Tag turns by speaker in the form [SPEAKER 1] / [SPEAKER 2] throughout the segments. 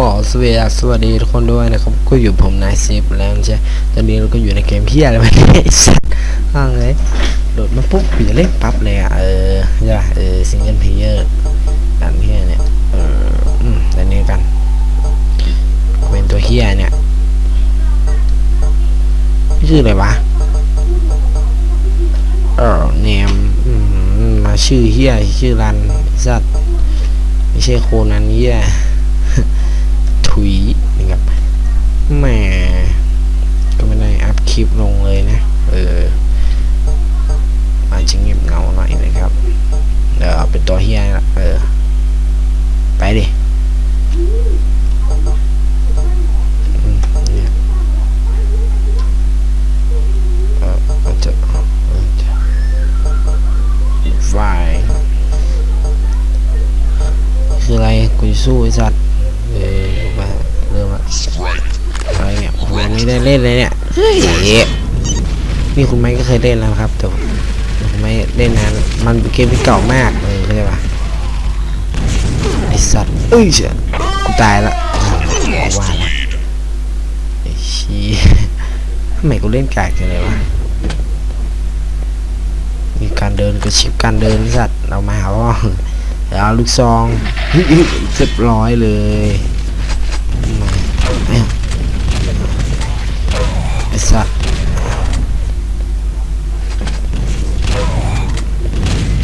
[SPEAKER 1] ขอสวัสดีสวัสดีทุกคนด้วยนะครับก็อยู่ผมนายเซฟแล้วใช่ตอนนี้เราก็อยู่ในเกมเฮียอะไรวะเนี่ไอ้สัสห้างเลยโดดมาปุ๊บปีเล่นปั๊บเลยอะเออใช่ป่ะเออซิงเกิลเพลเยอร์ดันเฮียเนี่ยเอออืมดันนี้กันเป็นตัวเฮียเนี่ยชื่ออะไรวะเออเนมมาชื่อเฮียชื่อรันไอ้สัสไม่ใช่โคนันเฮีย สู้ไอ้สัตว์เออมาเริ่มละอะไรเนี่ยโอ้โหไม่ได้เล่นเลยเนี่ยเฮ้ยนี่คุณไม้ก็เคยเล่นแล้วครับแต่คุณไม้เล่นนานมันเป็นเกมที่เก่ามากเลยเข้าใจปะไอสัตว์เอ้ยเชี่ยกูตายละอ่าบอกว่าไอ้ชี้ทำไมกูเล่นกากจังเลยวะมีการเดินกระชิบการเดินสัตว์เรามาหาว่า เอาลูกซองเฮ้ยเฮ้ยเรียบร้อยเลยมเนี่ยไอ้สัตว์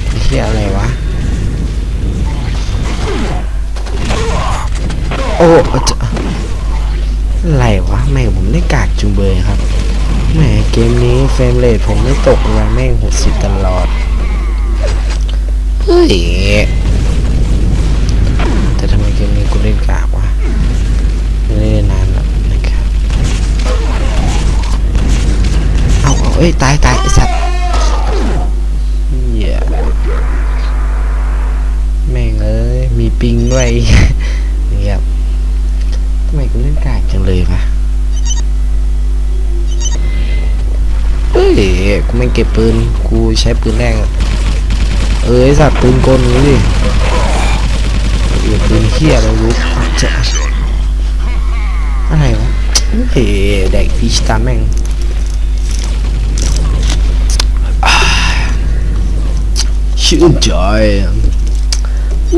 [SPEAKER 1] ไอ้เหี้ยอะไรวะ โอ้จะอะไรวะ แม่งผมได้กากจุงเบยครับแหมเกมนี้เฟรมเรทผมไม่ตกเลยแม่งหกสิบตลอด เฮ้ย เอ้ยตายตายไอสัตว์เหี้ยแม่งเอ้ยมีปิงด้วยนี่ครับทำไมกูเล่นกากจังเลยวะเฮ้ยกูไม่เก็บปืนกูใช้ปืนแรกเอ้ยสัตว์ปืนกลนี้ดิเอียปืนเฮียอะไรรู้จะอะไรวะเฮ้ยแดกพีชตาแม่งอ่า ชื่นใจ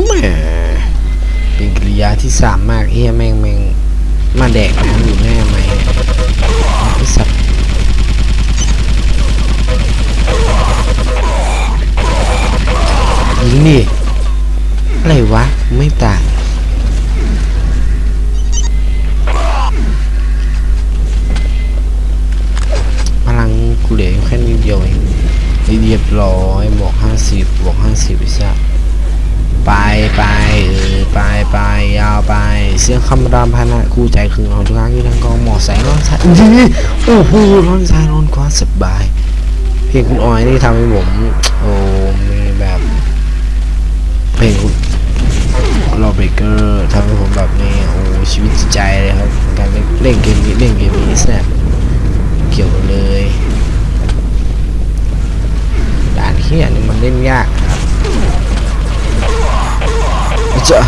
[SPEAKER 1] แหม่เป็นกริยาที่สามมากเฮียแม่งแม่งมาแดกน้ำอยู่แน่ไหมไอสัตว์ยิงดิอะไรวะ ไม่ตายพลังกูเหลืออยู่แค่นิดเดียวเอง เรียบร้อยบวกห้าสิบบวกห้าสิบไปซะไปไปเออไปไปยาวไป เสียงคำรามพนะคู่ใจคืนของทุกครั้งที่ทางกองหมอแสงร้อนซ้ายอื้อโอ้โหร้อนซ้ายร้อนขวาสบาย เพลงคุณออยนี่ทำให้ผมโอ้มีแบบ เพลงคุณรอเบเกอร์ทำให้ผมแบบนี้โอ้ชีวิตจิตใจเลยครับการเล่นเกมนี้เล่นเกมนี้แซ่บเกี่ยวเลย ด่านเฮียนี่มันเล่นยากครับจะ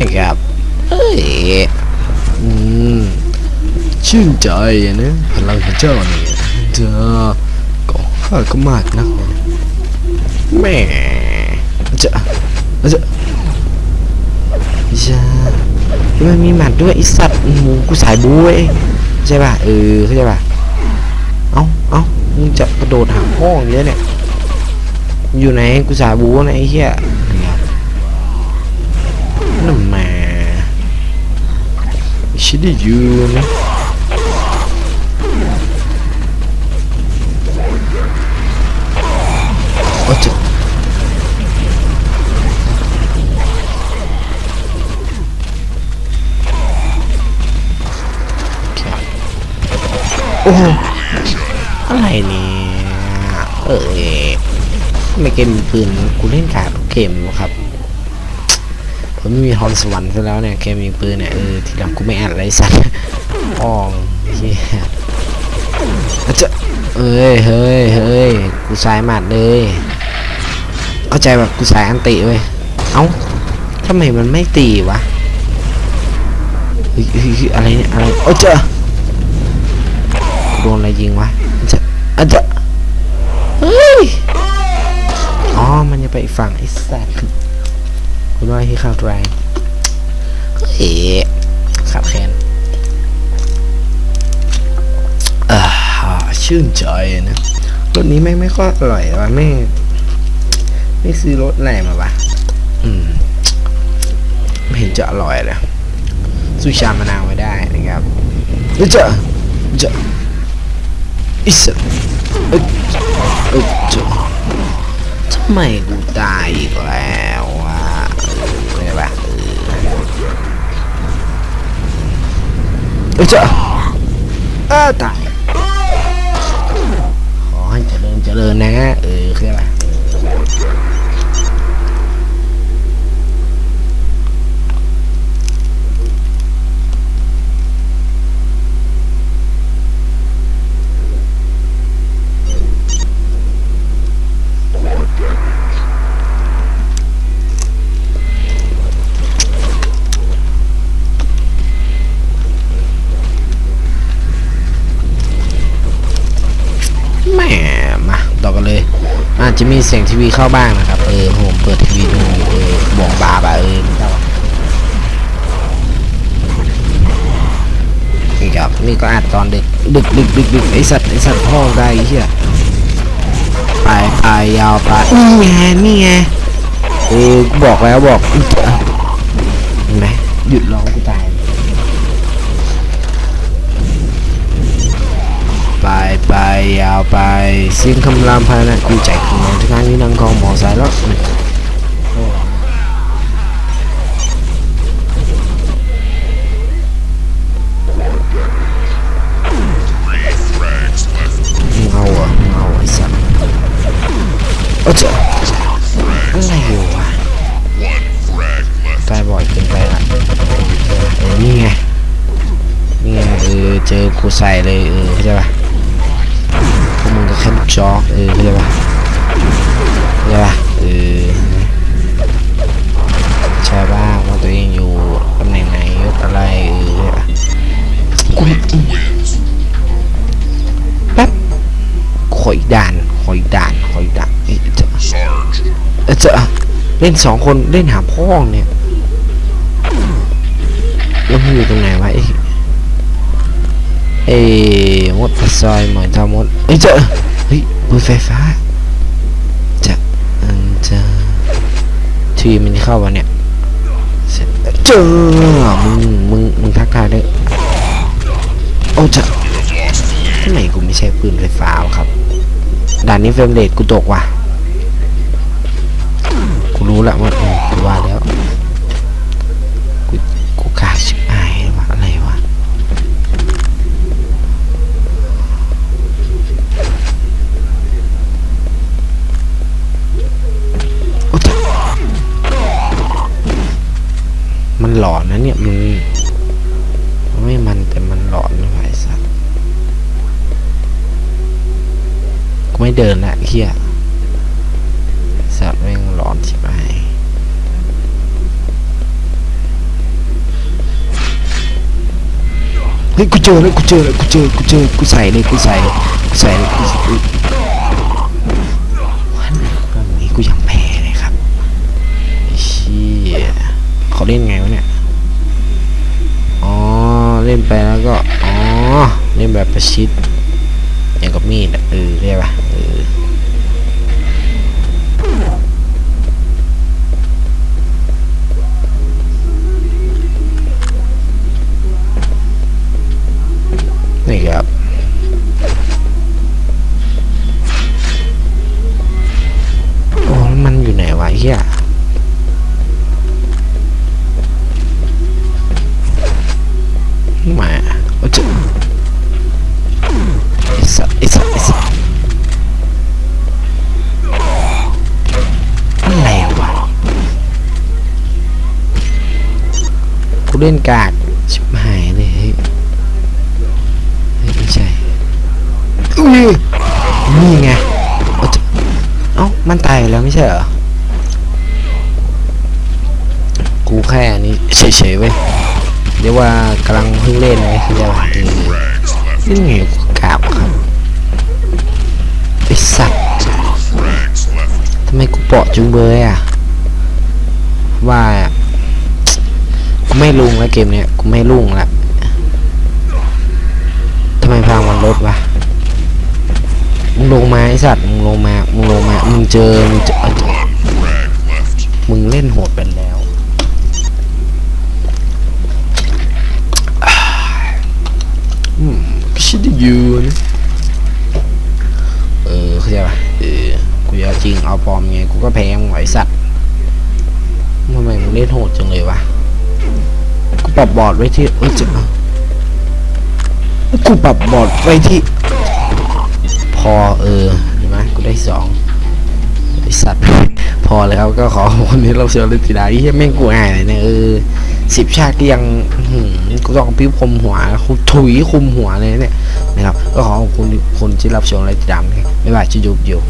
[SPEAKER 1] นะครับเอ้ยอืมชื่นใจนะพลังพระเจ้านี่ยเธอก็ข้าก็มากนะแม่จะจะจะมันมีหมัดด้วยไอสัตว์หมูกูสายบูเว้ย ใช่ป่ะเออเข้าใจป่ะเอ้าเอ้ามึงจะกระโดดหาห้องเยอะเนี่ยอยู่ไหนกูสายบูนะไอ้เหี้ยนั่นมาชิไดิยูนะ โอ้โหอะไรเนี่ยเอ้ยไม่เกมมีปืนกูเล่นการเกมวะครับผมไม่มีฮอนสวรรค์ซะแล้วเนี่ยเกมมีปืนเนี่ยเออทีหลังกูไม่อ่านอะไรสัตว์อ้อเฮียอาจะเอ้ยเฮ้ยเฮ้ยกูสายหมัดเลยเข้าใจแบบกูสายอันติเว้ยเอ้าทำไมมันไม่ตีวะเฮ้ยอะไรเนี่ยอะไรโอ้เจอโดนอะไรยิงวะจะอะเจะเฮ้ย อ๋อ มันจะไปอีกฝั่งไอ้สัตว์คุณว่าที่ข่าวแรงเฮ้ยขับแคนอ่าชื่นใจนะรถนี้แม่งไม่ค่อยอร่อยวะแม่ไม่ซื้อรถไหนมาวะอืมไม่เห็นจะอร่อยเลยสู้ชามะนาวไม่ได้นะครับเอ้ยเจะเจะ อิสระเอ้ยเอ้ยเจะทำไมกูตายอีกแล้ววะเออไม่ปะเออเอ้ยเจะเอ้าตายขอให้เจริญเจริญนะเออคืออะไร มีเสียงทีวีเข้าบ้างนะครับ เออผมเปิดทีวีดูเออบอกบาบะเออไม่ได้วะนี่ครับนี่ก็อัดตอนดึกดึกดึกดึกดึกไอสัตว์ไอสัตว์พ่อได้เหี้ยไปไปยาวไปนี่ไงนี่ไงเออบอกแล้วบอกเห็นไหมหยุดร้องกูตาย ไปไปยาวไปเสียงคำรามพานะกูใจกูมองที่ข้างนี้นั่งกองหมอสายแล้วมึงเอาอะมึงเอาไอ้สัสโอ้เจ้าอะไรอยู่วะตายบ่อยเกินไปละเออนี่ไงนี่ไงเออเจอกูใส่เลยเออเข้าใจปะ เออเข้าใจปะเข้าใจปะเออใช่บ้างว่าตัวเองอยู่ตำแหน่งไหนยศอะไรเออเข้าใจปะแป๊บขออีกด่านขออีกด่านขออีกด่านเอ้ยจะเอ้ยจะเล่นสองคนเล่นหาพ่องเนี่ยแล้วมึงอยู่ตรงไหนวะไอ้เอ้ยมดซอยเหมือยทามดเอ้ยเจอเฮ้ย ปืนไฟฟ้า จะอันจะทีมันเข้าวะเนี่ยเสร็จเจอมึงมึงมึงทักทายด้วยโอ้จะทำไมกูไม่ใช่ปืนไฟฟ้าครับด่านนี้เฟรมเรทกูตกว่ะกูรู้แล้วว่ากูว่าแล้ว มันหลอนนะเนี่ยมันมันไม่มันแต่มันหลอนนะไอ้สัสกูไม่เดินละเฮียสัตว์แม่งหลอนใช่ไหมเฮ้ยกูเจอแล้วกูเจอแล้วกูเจอกูเจอกูใส่เลยกูใส่เลยกูใส่เลยกูใส่เลยวันนี้กูยังแพ้ เขาเล่นไงวะเนี่ย อ๋อ เล่นไปแล้วก็ อ๋อ เล่นแบบประชิดอย่างกับมีดอะเออเรียกว่าเออ แหมโอ้จะไอสัตว์ไอสัตว์ไอสัตว์อะไรวะกูเล่นกาก ชิบหายเลยเฮ้ยไม่ใช่อุ้นี่ไงเอ้ามันตายแล้วไม่ใช่เหรอ กูแค่นี้เฉยๆเว้ย เรียกว่ากำลังเพิ่งเล่นเลยคือจะว่าเออเล่นไงกูกราบครับไอสัตว์ทำไมกูเปาะจุงเบยอะ ว่ากูไม่ลุงแล้วเกมเนี้ยกูไม่ลุงละทำไมพลังมันลดวะมึงลงมาไอสัตว์มึงลงมามึงลงมามึงเจอมึงเจอเอาเจอมึงเล่นโหดเป็นแล้ว อืม ชิดยูนะเออเข้าใจป่ะเออกูจะเอาจริงเอาปลอมไงกูก็แพ้มึงไว้สัตว์ทำไมมึงเล่นโหดจังเลยวะกูปรับบอร์ดไว้ที่เอ้ยจะกูปรับบอร์ดไว้ที่ พอเออเห็นไหมกูได้สองไอสัตว์พอแล้วก็ขอวันนี้เราเชียร์ลิติดาที่แม่งกูอายเลยเนี่ยเออ สิบชาติก็ยังหืมกูต้องปิ้วคมหัวถุยคุมหัวเลยเนี่ยนะครับ ก็ขอขอบคุณคนที่รับชมและติดตามนะครับบ๊ายบายจุ๊บอยู่